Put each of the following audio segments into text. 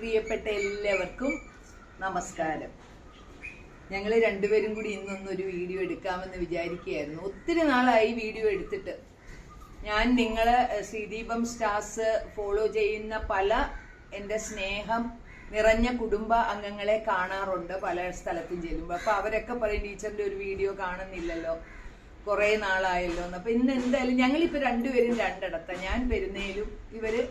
പ്രിയപ്പെട്ട എല്ലാവർക്കും നമസ്കാരം. ഞങ്ങൾ രണ്ടുപേരും കൂടി ഇന്നൊന്നൊരു വീഡിയോ എടുക്കാമെന്ന് വിചാരിക്കുകയായിരുന്നു. ഒത്തിരി നാളായി വീഡിയോ എടുത്തിട്ട്. ഞാൻ നിങ്ങളെ ശ്രീദീപം സ്റ്റാർസ് ഫോളോ ചെയ്യുന്ന പല എന്റെ സ്നേഹം നിറഞ്ഞ കുടുംബ അംഗങ്ങളെ കാണാറുണ്ട് പല സ്ഥലത്തും ചെല്ലുമ്പോൾ അപ്പൊ അവരൊക്കെ പറയും ടീച്ചറിന്റെ ഒരു വീഡിയോ കാണുന്നില്ലല്ലോ. കുറേ നാളായല്ലോ. എന്ന് അപ്പൊ ഇന്ന് എന്തായാലും ഞങ്ങളിപ്പോ രണ്ടുപേരും രണ്ടിടത്ത. ഞാൻ പെരുന്നേലും ഏഹ്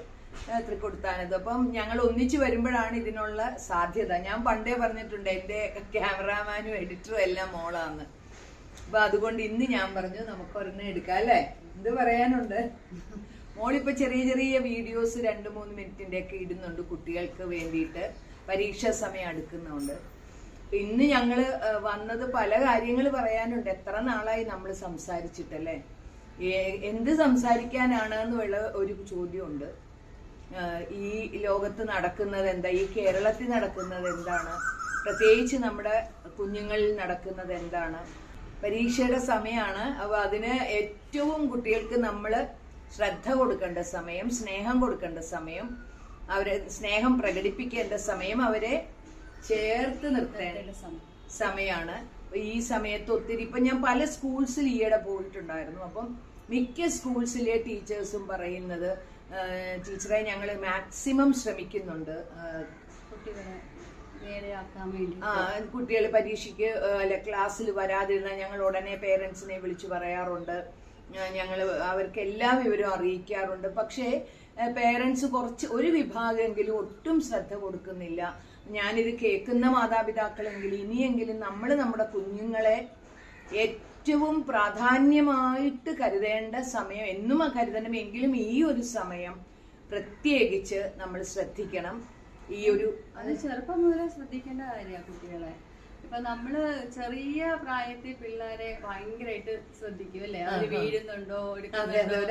തൃക്കൊടുത്താനത്. അപ്പം ഞങ്ങൾ ഒന്നിച്ചു വരുമ്പോഴാണ് ഇതിനുള്ള സാധ്യത. ഞാൻ പണ്ടേ പറഞ്ഞിട്ടുണ്ട് എന്റെ ക്യാമറാമാനും എഡിറ്ററും എല്ലാം മോളാന്ന്. അപ്പൊ അതുകൊണ്ട് ഇന്ന് ഞാൻ പറഞ്ഞു നമുക്ക് ഒരെണ്ണം എടുക്കാം അല്ലേ? എന്ത് പറയാനുണ്ട്? മോളിപ്പോ ചെറിയ ചെറിയ വീഡിയോസ് രണ്ട് മൂന്ന് മിനിറ്റിന്റെ ഒക്കെ ഇടുന്നുണ്ട് കുട്ടികൾക്ക് വേണ്ടിയിട്ട്. പരീക്ഷാ സമയം അടുക്കുന്നുണ്ട്. ഇന്ന് ഞങ്ങൾ വന്നത് പല കാര്യങ്ങൾ പറയാനുണ്ട്. എത്ര നാളായി നമ്മൾ സംസാരിച്ചിട്ടല്ലേ? എന്ത് സംസാരിക്കാനാണ് എന്നുള്ള ഒരു ചോദ്യമുണ്ട്. ഈ ലോകത്ത് നടക്കുന്നത് എന്താ? ഈ കേരളത്തിൽ നടക്കുന്നത് എന്താണ്? പ്രത്യേകിച്ച് നമ്മുടെ കുഞ്ഞുങ്ങളിൽ നടക്കുന്നത് എന്താണ്? പരീക്ഷയുടെ സമയമാണ് അപ്പൊ അതിന് ഏറ്റവും കുട്ടികൾക്ക് നമ്മൾ ശ്രദ്ധ കൊടുക്കേണ്ട സമയം സ്നേഹം കൊടുക്കേണ്ട സമയം അവരെ സ്നേഹം പ്രകടിപ്പിക്കേണ്ട സമയം അവരെ ചേർത്ത് നിർത്തേണ്ട സമയമാണ് ഈ സമയത്ത് ഒത്തിരി ഇപ്പൊ ഞാൻ പല സ്കൂൾസിൽ ഈയിടെ പോയിട്ടുണ്ടായിരുന്നു. അപ്പം മിക്ക സ്കൂൾസിലെ ടീച്ചേഴ്സും പറയുന്നത് ടീച്ചറെ ഞങ്ങൾ മാക്സിമം ശ്രമിക്കുന്നുണ്ട്. കുട്ടികളെ കുട്ടികൾ പരീക്ഷയ്ക്ക് അല്ലെ അല്ല ക്ലാസ്സിൽ വരാതിരുന്നാൽ ഞങ്ങൾ ഉടനെ പേരൻസിനെ വിളിച്ചു പറയാറുണ്ട്. ഞങ്ങൾ അവർക്ക് എല്ലാ വിവരവും അറിയിക്കാറുണ്ട്. പക്ഷേ പേരൻസ് കുറച്ച് ഒരു വിഭാഗമെങ്കിലും ഒട്ടും ശ്രദ്ധ കൊടുക്കുന്നില്ല. ഞാനിത് കേൾക്കുന്ന മാതാപിതാക്കളെങ്കിലും ഇനിയെങ്കിലും നമ്മൾ നമ്മുടെ കുഞ്ഞുങ്ങളെ ഏറ്റവും പ്രാധാന്യമായിട്ട് കരുതേണ്ട സമയം എന്നും കരുതണം എങ്കിലും ഈ ഒരു സമയം പ്രത്യേകിച്ച് നമ്മൾ ശ്രദ്ധിക്കണം. ഈ ഒരു അത് ചെറുപ്പം മുതലേ ശ്രദ്ധിക്കേണ്ട കാര്യമാണ് കുട്ടികളെ. ഇപ്പൊ നമ്മൾ ചെറിയ പ്രായത്തിൽ പിള്ളേരെ ഭയങ്കരമായിട്ട് ശ്രദ്ധിക്കും അല്ലേ? അവർ വീഴുന്നുണ്ടോ ഒരു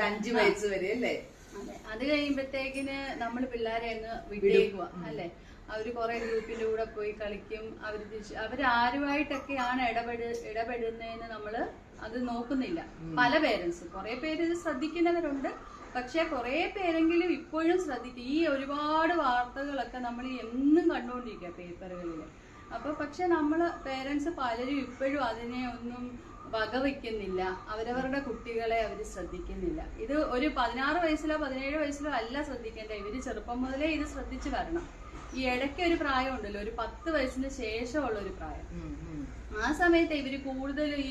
അഞ്ചു വയസ്സ് വരെ അല്ലേ? അതെ. അത് കഴിയുമ്പത്തേക്കിന് നമ്മൾ പിള്ളേരെ ഒന്ന് വിട്ടേക്കുക അല്ലെ? അവർ കുറെ ഗ്രൂപ്പിന്റെ കൂടെ പോയി കളിക്കും. അവർ ആരുമായിട്ടൊക്കെയാണ് ഇടപെട് ഇടപെടുന്നതെന്ന് നമ്മൾ അത് നോക്കുന്നില്ല. പല പേരൻസ് കുറെ പേര് ഇത് ശ്രദ്ധിക്കുന്നവരുണ്ട്. പക്ഷെ കുറെ പേരെങ്കിലും ഇപ്പോഴും ശ്രദ്ധിക്കും ഈ ഒരുപാട് വാർത്തകളൊക്കെ നമ്മൾ എന്നും കണ്ടുകൊണ്ടിരിക്കുക പേപ്പറുകളിൽ അപ്പൊ പക്ഷെ നമ്മൾ പേരൻസ് പലരും ഇപ്പോഴും അതിനെ ഒന്നും വകവയ്ക്കുന്നില്ല അവരവരുടെ കുട്ടികളെ അവർ ശ്രദ്ധിക്കുന്നില്ല. ഇത് ഒരു പതിനാറ് വയസ്സിലോ പതിനേഴ് വയസ്സിലോ അല്ല ശ്രദ്ധിക്കേണ്ടത്. ഇവർ ചെറുപ്പം മുതലേ ഇത് ശ്രദ്ധിച്ചു വരണം. ഈ ഇടയ്ക്ക് ഒരു പ്രായം ഉണ്ടല്ലോ ഒരു പത്ത് വയസ്സിന് ശേഷമുള്ള ഒരു പ്രായം. ആ സമയത്ത് ഇവർ കൂടുതൽ ഈ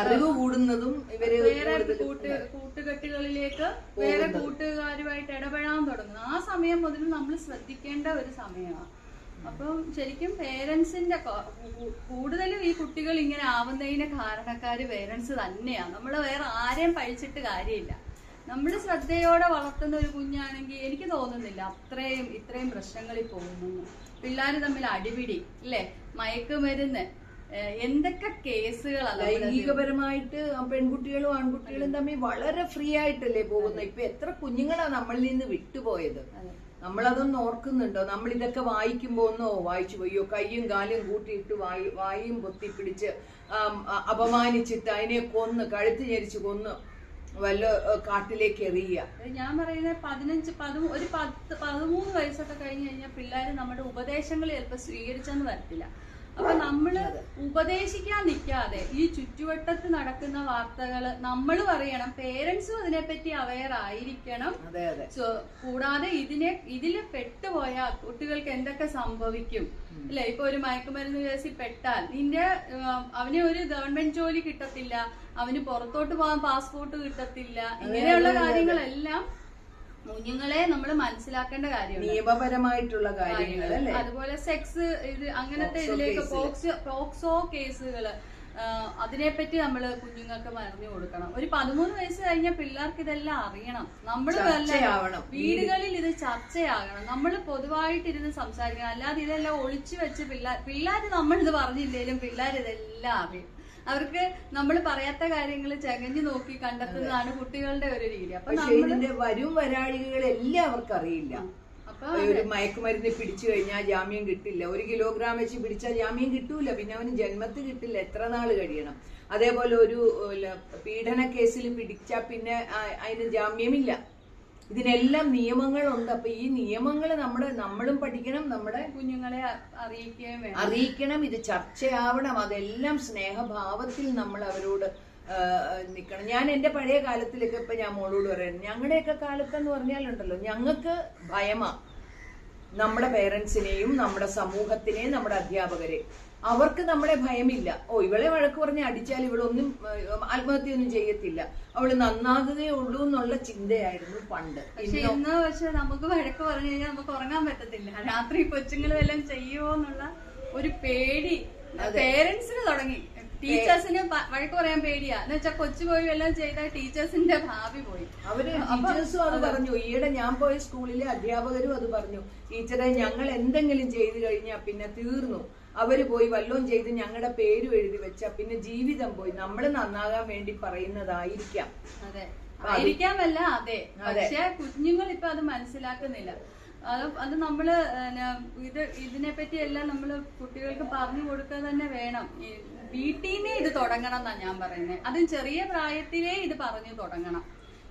അറിവ് കൂടുന്നതും ഇവർ വേറെ കൂട്ട് കൂട്ടുകെട്ടുകളിലേക്ക് വേറെ കൂട്ടുകാരുമായിട്ട് ഇടപെടാൻ തുടങ്ങുന്നു. ആ സമയം മുതൽ നമ്മൾ ശ്രദ്ധിക്കേണ്ട ഒരു സമയമാണ് അപ്പം ശരിക്കും പേരൻസിന്റെ കൂടുതലും ഈ കുട്ടികൾ ഇങ്ങനെ ആവുന്നതിന് കാരണക്കാര് പേരൻസ് തന്നെയാണ് നമ്മൾ വേറെ ആരെയും പഴിച്ചിട്ട് കാര്യമില്ല. നമ്മൾ ശ്രദ്ധയോടെ വളർത്തുന്ന ഒരു കുഞ്ഞാണെങ്കിൽ എനിക്ക് തോന്നുന്നില്ല അത്രയും ഇത്രയും പ്രശ്നങ്ങളിൽ പോകുന്നു. പിള്ളേർ തമ്മിൽ അടിപിടി അല്ലേ മയക്കുമരുന്ന് എന്തൊക്കെ കേസുകളാണ് ലൈംഗികപരമായിട്ട് പെൺകുട്ടികളും ആൺകുട്ടികളും തമ്മിൽ വളരെ ഫ്രീ ആയിട്ടല്ലേ പോകുന്നത്? ഇപ്പൊ എത്ര കുഞ്ഞുങ്ങളാണ് നമ്മളിൽ നിന്ന് വിട്ടുപോയത്. നമ്മളതൊന്നും ഓർക്കുന്നുണ്ടോ? നമ്മൾ ഇതൊക്കെ വായിക്കുമ്പോ ഒന്നോ വായിച്ചു പോയോ. കയ്യും കാലും കൂട്ടിയിട്ട് വായി വായും പൊത്തിപ്പിടിച്ച് അപമാനിച്ചിട്ട് അതിനെ കൊന്ന് കഴുത്ത് ഞെരിച്ച് കൊന്ന് വല്ല കാട്ടിലേക്ക് എറിയുക. ഞാൻ പറയുന്നത് പതിനഞ്ച് പതിമൂ ഒരു പത്ത് പതിമൂന്ന് വയസ്സൊക്കെ കഴിഞ്ഞ് കഴിഞ്ഞാൽ പിള്ളേർ നമ്മുടെ ഉപദേശങ്ങൾ ചിലപ്പോൾ സ്വീകരിച്ചെന്ന് വരത്തില്ല. അപ്പൊ നമ്മൾ ഉപദേശിക്കാൻ നിൽക്കാതെ ഈ ചുറ്റുവട്ടത്ത് നടക്കുന്ന വാർത്തകൾ നമ്മൾ പറയണം പേരൻസും അതിനെപ്പറ്റി അവയർ ആയിരിക്കണം. കൂടാതെ ഇതിനെ ഇതിൽ പെട്ടുപോയ കുട്ടികൾക്ക് എന്തൊക്കെ സംഭവിക്കും? അല്ലെ? ഇപ്പൊ ഒരു മയക്കുമരുന്ന് കേസിൽ പെട്ടാൽ നിന്റെ അവന് ഒരു ഗവൺമെന്റ് ജോലി കിട്ടത്തില്ല അവന് പുറത്തോട്ട് പോകാൻ പാസ്പോർട്ട് കിട്ടത്തില്ല ഇങ്ങനെയുള്ള കാര്യങ്ങളെല്ലാം കുഞ്ഞുങ്ങളെ നമ്മൾ മനസ്സിലാക്കേണ്ട കാര്യമാണ് നിയമപരമായിട്ടുള്ള കാര്യങ്ങൾ അതുപോലെ സെക്സ് ഇത് അങ്ങനത്തെ ഇതിലേക്ക്. പോക്സോ കേസുകൾ കേസുകൾ അതിനെപ്പറ്റി നമ്മൾ കുഞ്ഞുങ്ങൾക്ക് പറഞ്ഞു കൊടുക്കണം. ഒരു പതിമൂന്ന് വയസ്സ് കഴിഞ്ഞ പിള്ളേർക്ക് ഇതെല്ലാം അറിയണം. നമ്മൾ. വീടുകളിൽ ഇത് ചർച്ചയാകണം. നമ്മൾ പൊതുവായിട്ട് ഇരുന്ന് സംസാരിക്കണം. അല്ലാതെ ഇതെല്ലാം ഒളിച്ചു വെച്ച് പിള്ളേർ പിള്ളേർ നമ്മൾ ഇത് പറഞ്ഞില്ലേലും പിള്ളേർ ഇതെല്ലാം അറിയും. അവർക്ക് നമ്മൾ പറയാത്ത കാര്യങ്ങൾ ചകഞ്ഞു നോക്കി കണ്ടെത്തുന്നതാണ് കുട്ടികളുടെ ഒരു രീതി. അപ്പൊ നമ്മളിന്റെ വരും ഇതിന്റെ എല്ലാം അവർക്ക് അറിയില്ല ഒരു മയക്കുമരുന്ന് പിടിച്ചു കഴിഞ്ഞാൽ ജാമ്യം കിട്ടില്ല. ഒരു കിലോഗ്രാം വെച്ച് പിടിച്ചാൽ ജാമ്യം കിട്ടൂല. പിന്നെ അവന് ജന്മത്ത് കിട്ടില്ല. എത്ര നാൾ കഴിയണം? അതേപോലെ ഒരു പീഡന കേസിൽ പിടിച്ചാൽ പിന്നെ അതിന് ജാമ്യമില്ല. ഇതിനെല്ലാം നിയമങ്ങളുണ്ട്. അപ്പൊ ഈ നിയമങ്ങൾ നമ്മുടെ നമ്മളും പഠിക്കണം നമ്മുടെ കുഞ്ഞുങ്ങളെ അറിയിക്കുകയും അറിയിക്കണം ഇത് ചർച്ചയാവണം. അതെല്ലാം സ്നേഹഭാവത്തിൽ നമ്മൾ അവരോട് നിൽക്കണം ഞാൻ എന്റെ പഴയ കാലത്തിലൊക്കെ ഇപ്പൊ ഞാൻ മോളോട് പറയുന്നത് ഞങ്ങളുടെയൊക്കെ കാലത്തെന്ന് പറഞ്ഞാലുണ്ടല്ലോ ഞങ്ങൾക്ക് ഭയമാ. നമ്മുടെ പേരൻസിനെയും നമ്മുടെ സമൂഹത്തിനെയും നമ്മുടെ അധ്യാപകരെ. അവർക്ക് നമ്മളെ ഭയമില്ല. ഓ ഇവളെ വഴക്ക് പറഞ്ഞ് അടിച്ചാൽ ഇവളൊന്നും ആത്മഹത്യ ആത്മഹത്യയൊന്നും ചെയ്യത്തില്ല. അവൾ നന്നാകുകയേ ഉള്ളൂ എന്നുള്ള ചിന്തയായിരുന്നു പണ്ട്. പക്ഷെ ഇന്നോ ഇന്ന് പക്ഷെ നമുക്ക് വഴക്ക് പറഞ്ഞു കഴിഞ്ഞാൽ നമുക്ക് ഉറങ്ങാൻ പറ്റത്തില്ല. രാത്രി കൊച്ചുങ്ങൾ എല്ലാം ചെയ്യുമോ എന്നുള്ള ഒരു പേടി. പേരൻസിന് തുടങ്ങി. ടീച്ചേഴ്സിന് വഴക്ക് പറയാൻ പേടിയാ. എന്ന് വെച്ചാൽ കൊച്ചു പോയി എല്ലാം ചെയ്ത ടീച്ചേഴ്സിന്റെ ഭാവി പോയി. അവർ ടീച്ചേഴ്സും അത് പറഞ്ഞു. ഈയിടെ ഞാൻ പോയ സ്കൂളിലെ അധ്യാപകരും അത് പറഞ്ഞു. ടീച്ചറെ ഞങ്ങൾ എന്തെങ്കിലും ചെയ്തു കഴിഞ്ഞാൽ പിന്നെ തീർന്നു. അവർ പോയി വല്ലതും ചെയ്ത് ഞങ്ങളുടെ പേര് എഴുതി വെച്ച പിന്നെ ജീവിതം പോയി. നമ്മൾ നന്നാകാൻ വേണ്ടി പറയുന്നതായിരിക്കാം. അതെ. ആയിരിക്കാമല്ല അതെ. പക്ഷെ കുഞ്ഞുങ്ങൾ ഇപ്പൊ അത് മനസ്സിലാക്കുന്നില്ല. അത് അത് നമ്മൾ ഇത് ഇതിനെ പറ്റി എല്ലാം നമ്മൾ കുട്ടികൾക്ക് പറഞ്ഞു കൊടുക്കുക തന്നെ വേണം. വീട്ടിൽ നിന്നേ ഇത് തുടങ്ങണം എന്നാ ഞാൻ പറയുന്നത് അതും ചെറിയ പ്രായത്തിലേ ഇത് പറഞ്ഞു തുടങ്ങണം.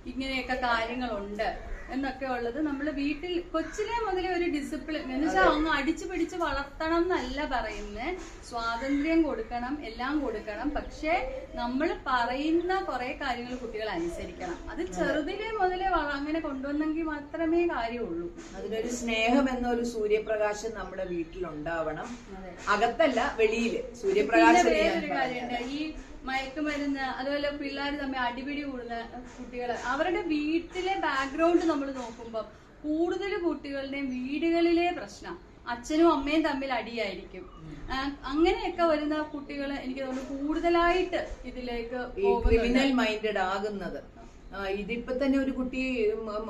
ഇങ്ങനെയൊക്കെ കാര്യങ്ങളുണ്ട്. എന്നൊക്കെ ഉള്ളത്. നമ്മൾ വീട്ടിൽ കൊച്ചിലെ മുതലേ ഒരു ഡിസിപ്ലിൻ എന്ന് വെച്ചാൽ അങ്ങ് അടിച്ചു പിടിച്ച് വളർത്തണം എന്നല്ല പറയുന്നത് സ്വാതന്ത്ര്യം കൊടുക്കണം എല്ലാം കൊടുക്കണം. പക്ഷേ നമ്മൾ പറയുന്ന കുറെ കാര്യങ്ങൾ കുട്ടികൾ അനുസരിക്കണം. അത് ചെറുതിലെ മുതലേ അങ്ങനെ കൊണ്ടുവന്നെങ്കിൽ മാത്രമേ കാര്യമുള്ളൂ. അതിനൊരു സ്നേഹം എന്നൊരു സൂര്യപ്രകാശം നമ്മുടെ വീട്ടിൽ ഉണ്ടാവണം അകത്തല്ല വെളിയിൽ. സൂര്യപ്രകാശം ഈ മയക്കുമരുന്ന് അതുപോലെ പിള്ളേർ തമ്മിൽ അടിപിടി കൂടുന്ന കുട്ടികൾ അവരുടെ വീട്ടിലെ ബാക്ക്ഗ്രൗണ്ട് നമ്മൾ നോക്കുമ്പോൾ കൂടുതൽ കുട്ടികളുടെയും വീടുകളിലെ പ്രശ്നം അച്ഛനും അമ്മയും തമ്മിൽ അടിയായിരിക്കും. അങ്ങനെയൊക്കെ വരുന്ന കുട്ടികൾ എനിക്ക് തോന്നുന്നു കൂടുതലായിട്ട് ഇതിലേക്ക് ക്രിമിനൽ മൈൻഡഡ് ആകുന്നത്. ഇതിപ്പോ തന്നെ ഒരു കുട്ടി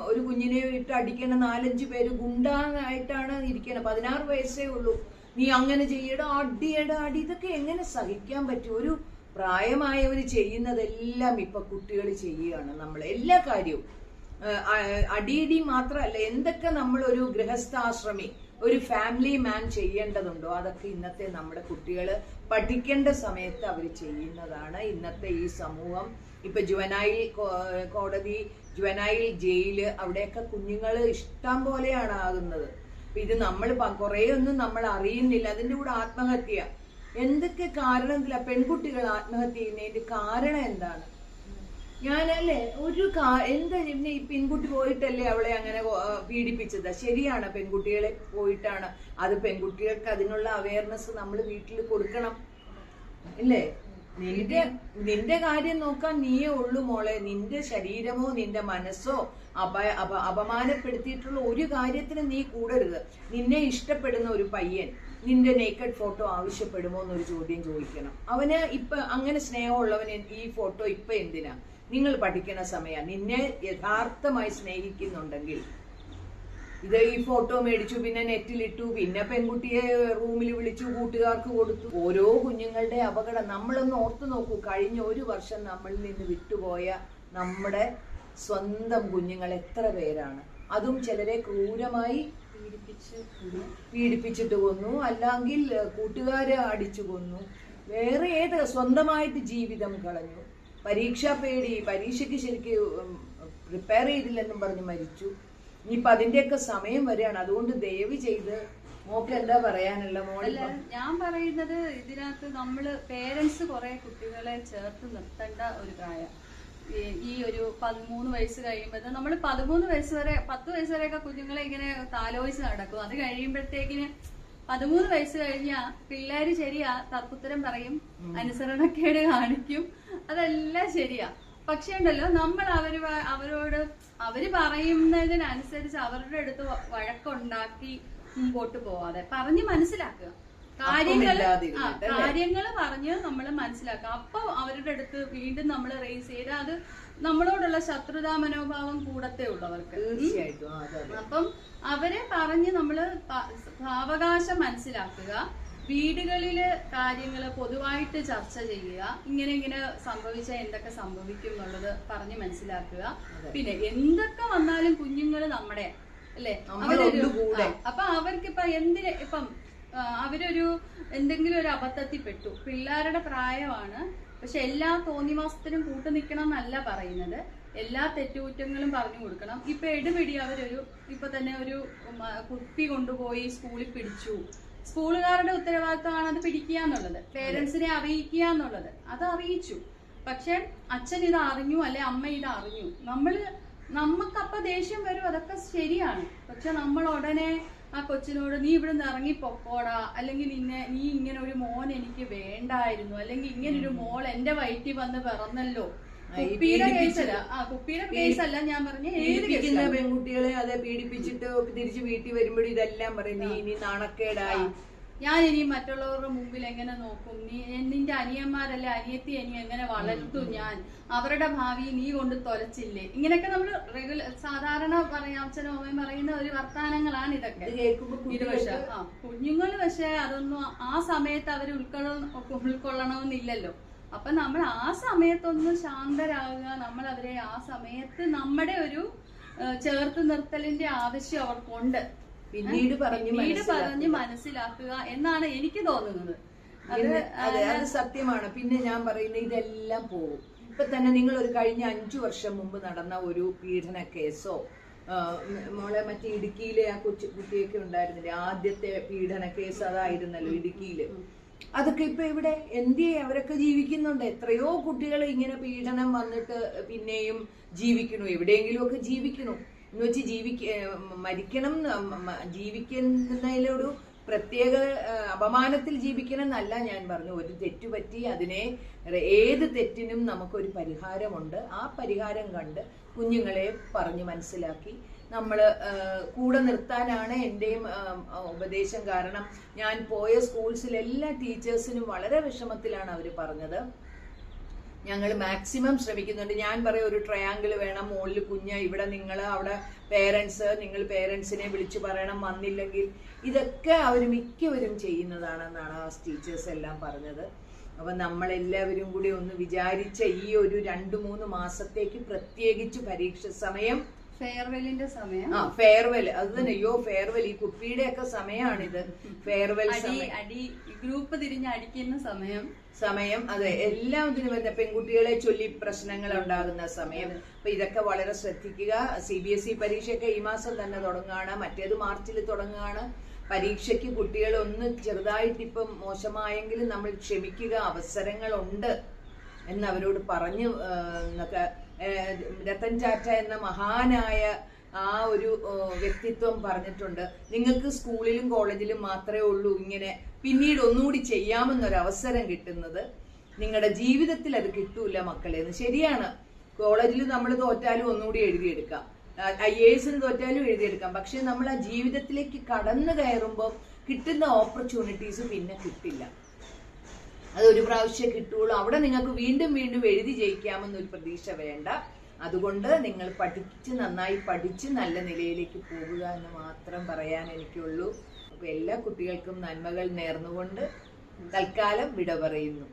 ഒരു കുഞ്ഞിനെ ഇട്ട് അടിക്കണ നാലഞ്ച് പേര് ഗുണ്ടായിട്ടാണ് ഇരിക്കണത് പതിനാറ് വയസ്സേ ഉള്ളൂ. നീ അങ്ങനെ ചെയ്യടാ അടിയടാ അടി. ഇതൊക്കെ എങ്ങനെ സഹിക്കാൻ പറ്റും? ഒരു പ്രായമായവർ ചെയ്യുന്നതെല്ലാം ഇപ്പൊ കുട്ടികൾ ചെയ്യുകയാണ് നമ്മൾ എല്ലാ കാര്യവും. അടിയടി മാത്രമല്ല എന്തൊക്കെ നമ്മൾ ഒരു ഗൃഹസ്ഥാശ്രമി ഒരു ഫാമിലി മാൻ ചെയ്യേണ്ടതുണ്ടോ അതൊക്കെ ഇന്നത്തെ നമ്മുടെ കുട്ടികൾ പഠിക്കേണ്ട സമയത്ത് അവർ ചെയ്യുന്നതാണ് ഇന്നത്തെ ഈ സമൂഹം. ഇപ്പൊ ജുവനായിൽ കോടതി ജുവനായിൽ ജയിൽ അവിടെയൊക്കെ കുഞ്ഞുങ്ങൾ ഇഷ്ടം പോലെയാണ് ആകുന്നത്. ഇത് നമ്മൾ കുറേ ഒന്നും നമ്മൾ അറിയുന്നില്ല. അതിന്റെ കൂടെ ആത്മഹത്യ. എന്തൊക്കെ കാരണത്തിലാ പെൺകുട്ടികൾ ആത്മഹത്യ ചെയ്യുന്നതിന്റെ കാരണം എന്താണ്? ഞാനല്ലേ ഒരു കാ എന്താ ഈ പെൺകുട്ടി പോയിട്ടല്ലേ അവളെ അങ്ങനെ പീഡിപ്പിച്ചത്? ശരിയാണ് പെൺകുട്ടികളെ പോയിട്ടാണ്. അത് പെൺകുട്ടികൾക്ക് അതിനുള്ള അവയർനെസ് നമ്മൾ വീട്ടിൽ കൊടുക്കണം. അല്ലേ നിന്റെ നിന്റെ കാര്യം നോക്കാൻ നീയേ ഉള്ളൂ മോളെ. നിന്റെ ശരീരമോ നിന്റെ മനസ്സോ അപ അപമാനപ്പെടുത്തിയിട്ടുള്ള ഒരു കാര്യത്തിന് നീ കൂടരുത്. നിന്നെ ഇഷ്ടപ്പെടുന്ന ഒരു പയ്യൻ നിന്റെ നേക്കഡ് ഫോട്ടോ ആവശ്യപ്പെടുമോ എന്നൊരു ചോദ്യം ചോദിക്കണം. അവന് ഇപ്പൊ അങ്ങനെ സ്നേഹമുള്ളവന് ഈ ഫോട്ടോ ഇപ്പൊ എന്തിനാ? നിങ്ങൾ പഠിക്കണ സമയ. നിന്നെ യഥാർത്ഥമായി സ്നേഹിക്കുന്നുണ്ടെങ്കിൽ ഇത് ഈ ഫോട്ടോ മേടിച്ചു പിന്നെ നെറ്റിലിട്ടു പിന്നെ പെൺകുട്ടിയെ റൂമിൽ വിളിച്ചു കൂട്ടുകാർക്ക് കൊടുത്തു. ഓരോ കുഞ്ഞുങ്ങളുടെ അപകടം നമ്മളൊന്ന് ഓർത്തു നോക്കൂ. കഴിഞ്ഞ ഒരു വർഷം നമ്മളിൽ നിന്ന് വിട്ടുപോയ നമ്മുടെ സ്വന്തം കുഞ്ഞുങ്ങൾ എത്ര പേരാണ്? അതും ചിലരെ ക്രൂരമായി പീഡിപ്പിച്ചിട്ട് കൊന്നു. അല്ലെങ്കിൽ കൂട്ടുകാരെ അടിച്ചു കൊന്നു. വേറെ ഏത് സ്വന്തമായിട്ട് ജീവിതം കളഞ്ഞു. പരീക്ഷാ പേടി പരീക്ഷയ്ക്ക് ശരിക്കും പ്രിപ്പയർ ചെയ്തില്ലെന്നും പറഞ്ഞ് മരിച്ചു. ഇനിയിപ്പൊ അതിന്റെയൊക്കെ സമയം വരെയാണ്. അതുകൊണ്ട് ദയവ് ചെയ്ത് മോക്ക് എന്താ പറയാനുള്ള മോളല്ല ഞാൻ പറയുന്നത് ഇതിനകത്ത് നമ്മൾ പേരൻസ് കുറെ കുട്ടികളെ ചേർത്ത് നിർത്തേണ്ട ഒരു പ്രായം. ഈ- ഒരു പതിമൂന്ന് വയസ്സ് കഴിയുമ്പോൾ നമ്മൾ പതിമൂന്ന് വയസ്സ് വരെ പത്ത് വയസ്സ് വരെയൊക്കെ കുഞ്ഞുങ്ങളെ ഇങ്ങനെ താലോചിച്ച് നടക്കും. അത് കഴിയുമ്പോഴത്തേക്കിന് പതിമൂന്ന് വയസ്സ് കഴിഞ്ഞാ പിള്ളേര് ശരിയാ തർക്കുത്തരം പറയും അനുസരണക്കേട് കാണിക്കും. അതെല്ലാം ശരിയാ. പക്ഷേ ഉണ്ടല്ലോ നമ്മൾ അവർ അവരോട് അവർ പറയുന്നതിനനുസരിച്ച് അവരുടെ അടുത്ത് വഴക്കുണ്ടാക്കി മുമ്പോട്ട് പോവാതെ പറഞ്ഞ് മനസ്സിലാക്കുക. കാര്യങ്ങൾ? പറഞ്ഞ് നമ്മൾ മനസ്സിലാക്കുക അപ്പൊ അവരുടെ അടുത്ത് വീണ്ടും നമ്മൾ റേസ് ചെയ്ത് അത് നമ്മളോടുള്ള ശത്രുതാ മനോഭാവം കൂടത്തേ ഉള്ളവർക്ക്. തീർച്ചയായിട്ടും. അപ്പം അവരെ പറഞ്ഞ് നമ്മൾ സാവകാശം മനസ്സിലാക്കുക. വീടുകളിൽ കാര്യങ്ങൾ പൊതുവായിട്ട് ചർച്ച ചെയ്യുക. ഇങ്ങനെ ഇങ്ങനെ സംഭവിച്ച എന്തൊക്കെ സംഭവിക്കും എന്നുള്ളത് പറഞ്ഞ് മനസ്സിലാക്കുക. പിന്നെ എന്തൊക്കെ വന്നാലും കുഞ്ഞുങ്ങൾ നമ്മുടെ അല്ലേ. ആ, അപ്പൊ അവർക്ക് ഇപ്പൊ എന്തിന് ഇപ്പം അവരൊരു എന്തെങ്കിലും ഒരു അബദ്ധത്തിൽ പെട്ടു പിള്ളേരുടെ പ്രായമാണ്. പക്ഷെ എല്ലാ തോന്നിവാസത്തിനും കൂട്ടു നിൽക്കണം എന്നല്ല പറയുന്നത്. എല്ലാ തെറ്റുകുറ്റങ്ങളും പറഞ്ഞു കൊടുക്കണം. ഇപ്പൊ എടുപിടി അവരൊരു ഇപ്പൊ തന്നെ ഒരു കുപ്പി കൊണ്ടുപോയി സ്കൂളിൽ പിടിച്ചു. സ്കൂളുകാരുടെ ഉത്തരവാദിത്തമാണ് അത് പിടിക്കുക എന്നുള്ളത്. പേരൻസിനെ അറിയിക്കുക എന്നുള്ളത്. അത് അറിയിച്ചു. പക്ഷെ അച്ഛൻ ഇത് അറിഞ്ഞു അല്ലെ അമ്മ ഇത് അറിഞ്ഞു. നമ്മൾ നമുക്കപ്പൊ ദേഷ്യം വരും. അതൊക്കെ ശരിയാണ്. പക്ഷെ നമ്മൾ ഉടനെ ആ കൊച്ചിനോട് നീ ഇവിടെ നിന്ന് ഇറങ്ങി പൊക്കോടാ അല്ലെങ്കിൽ നിന്നെ നീ ഇങ്ങനെ ഒരു മോൻ എനിക്ക് വേണ്ടായിരുന്നു. അല്ലെങ്കിൽ ഇങ്ങനെ ഒരു മോൾ എന്റെ വയറ്റിൽ വന്ന് പിറന്നല്ലോ. കുപ്പിയുടെ. കേസല്ല. ആ കുപ്പിയുടെ കേസല്ല ഞാൻ പറഞ്ഞ ഏത് പെൺകുട്ടികളെ അതെ പീഡിപ്പിച്ചിട്ട് തിരിച്ച് വീട്ടിൽ വരുമ്പോഴും ഇതെല്ലാം പറയും. നീ ഇനി നാണക്കേടായി. ഞാൻ ഇനി മറ്റുള്ളവരുടെ മുമ്പിൽ എങ്ങനെ നോക്കും? നീ നിന്റെ അനിയന്മാരല്ലേ? അനിയത്തി ഇനി എങ്ങനെ വളർത്തും ഞാൻ? അവരുടെ ഭാവി നീ കൊണ്ട് തൊലച്ചില്ലേ? ഇങ്ങനെയൊക്കെ നമ്മൾ റെഗുലർ സാധാരണ പറയാം. അച്ഛനും അമ്മയും പറയുന്ന ഒരു വർത്തമാനങ്ങളാണ് ഇതൊക്കെ. ഇത് കേൾക്കുമ്പോ പക്ഷെ ആ കുഞ്ഞുങ്ങൾ പക്ഷെ അതൊന്നും ആ സമയത്ത് അവർ ഉൾക്കൊള്ള ഉൾക്കൊള്ളണമെന്നില്ലല്ലോ. അപ്പൊ നമ്മൾ ആ സമയത്തൊന്ന് ശാന്തരാകുക. നമ്മൾ അവരെ ആ സമയത്ത് നമ്മുടെ ഒരു ചേർത്ത് നിർത്തലിന്റെ ആവശ്യം അവർക്കുണ്ട്. പിന്നീട് പറഞ്ഞു പിന്നീട്. പറഞ്ഞ് മനസ്സിലാക്കുക. എന്നാണ് എനിക്ക് തോന്നുന്നത്. അത് അതെ അത് സത്യമാണ്. പിന്നെ ഞാൻ പറയുന്നത് ഇതെല്ലാം പോകും ഇപ്പൊ തന്നെ നിങ്ങൾ ഒരു കഴിഞ്ഞ അഞ്ചു വർഷം മുമ്പ് നടന്ന ഒരു പീഡന കേസോ മോളെ മറ്റേ ഇടുക്കിയിലെ ആ കൊച്ചു കുട്ടിയൊക്കെ ഉണ്ടായിരുന്നില്ലേ? ആദ്യത്തെ പീഡന കേസ് അതായിരുന്നല്ലോ ഇടുക്കിയിൽ. അതൊക്കെ ഇപ്പൊ ഇവിടെ എന്തിയെ? അവരൊക്കെ ജീവിക്കുന്നുണ്ട്. എത്രയോ കുട്ടികൾ ഇങ്ങനെ പീഡനം വന്നിട്ട് പിന്നെയും ജീവിക്കണു എവിടെയെങ്കിലും ഒക്കെ ജീവിക്കണു എന്ന് വെച്ച് ജീവിക്ക മരിക്കണം ജീവിക്കുന്നതിലൊരു പ്രത്യേക അപമാനത്തിൽ ജീവിക്കണം എന്നല്ല ഞാൻ പറഞ്ഞു. ഒരു തെറ്റ് പറ്റി അതിനെ ഏത് തെറ്റിനും നമുക്കൊരു പരിഹാരമുണ്ട്. ആ പരിഹാരം കണ്ട് കുഞ്ഞുങ്ങളെ പറഞ്ഞ് മനസ്സിലാക്കി. നമ്മൾ കൂടെ നിർത്താനാണ് എന്റെയും ഉപദേശം കാരണം. ഞാൻ പോയ സ്കൂൾസിൽ എല്ലാ ടീച്ചേഴ്സിനും വളരെ വിഷമത്തിലാണ് അവർ പറഞ്ഞത്. ഞങ്ങൾ മാക്സിമം ശ്രമിക്കുന്നുണ്ട്. ഞാൻ പറയും ഒരു ട്രയാങ്കിൾ വേണം മുകളിൽ കുഞ്ഞ് ഇവിടെ നിങ്ങൾ അവിടെ പേരൻസ് നിങ്ങൾ പേരൻസിനെ വിളിച്ചു പറയണം വന്നില്ലെങ്കിൽ ഇതൊക്കെ അവർ മിക്കവരും ചെയ്യുന്നതാണെന്നാണ് ആ ടീച്ചേഴ്സ് എല്ലാം പറഞ്ഞത്. അപ്പം നമ്മളെല്ലാവരും കൂടി ഒന്ന് വിചാരിച്ച ഈ ഒരു രണ്ട് മൂന്ന് മാസത്തേക്ക് പ്രത്യേകിച്ച് പരീക്ഷ സമയം ഫെയർവെല്ലിന്റെ സമയം. ആ ഫെയർവെൽ. അത് തന്നെ. അയ്യോ ഫെയർവെൽ. ഈ കുപ്പിയുടെ ഒക്കെ സമയമാണിത്. ഫെയർവെൽ അടി സമയം. അടി ഗ്രൂപ്പ് തിരിഞ്ഞ് അടിക്കുന്ന സമയം. സമയം അതെ. എല്ലാം ഇതിന് വരുന്ന പെൺകുട്ടികളെ ചൊല്ലി പ്രശ്നങ്ങൾ ഉണ്ടാകുന്ന സമയം. അപ്പൊ ഇതൊക്കെ വളരെ ശ്രദ്ധിക്കുക. സി ബി എസ് ഇ പരീക്ഷയൊക്കെ ഈ മാസം തന്നെ തുടങ്ങുകയാണ്. മറ്റേത് മാർച്ചിൽ തുടങ്ങുകയാണ്. പരീക്ഷയ്ക്ക് കുട്ടികൾ ഒന്ന് ചെറുതായിട്ട് ഇപ്പം മോശമായെങ്കിലും നമ്മൾ ക്ഷമിക്കുക. അവസരങ്ങളുണ്ട്. എന്ന് അവരോട് പറഞ്ഞു എന്നൊക്കെ രത്തൻ ടാറ്റ എന്ന മഹാനായ ആ ഒരു വ്യക്തിത്വം പറഞ്ഞിട്ടുണ്ട്. നിങ്ങൾക്ക് സ്കൂളിലും കോളേജിലും മാത്രമേ ഉള്ളൂ ഇങ്ങനെ പിന്നീട് ഒന്നുകൂടി ചെയ്യാമെന്നൊരു അവസരം കിട്ടുന്നത്. നിങ്ങളുടെ ജീവിതത്തിൽ അത് കിട്ടൂല മക്കളെ. എന്ന് ശരിയാണ്. കോളേജിൽ നമ്മൾ തോറ്റാലും ഒന്നുകൂടി എഴുതിയെടുക്കാം. ഐ എ എസിന് തോറ്റാലും എഴുതിയെടുക്കാം. പക്ഷെ നമ്മൾ ആ ജീവിതത്തിലേക്ക് കടന്നു കയറുമ്പോൾ കിട്ടുന്ന ഓപ്പർച്യൂണിറ്റീസ് പിന്നെ കിട്ടില്ല. അത് ഒരു പ്രാവശ്യം കിട്ടുള്ളൂ അവിടെ നിങ്ങൾക്ക് വീണ്ടും വീണ്ടും എഴുതി ജയിക്കാമെന്നൊരു പ്രതീക്ഷ വേണ്ട. അതുകൊണ്ട് നിങ്ങൾ പഠിച്ച് നന്നായി പഠിച്ച് നല്ല നിലയിലേക്ക് പോകുക എന്ന് മാത്രം പറയാൻ എനിക്കുള്ളൂ. അപ്പൊ എല്ലാ കുട്ടികൾക്കും നന്മകൾ നേർന്നുകൊണ്ട് തൽക്കാലം വിട പറയുന്നു.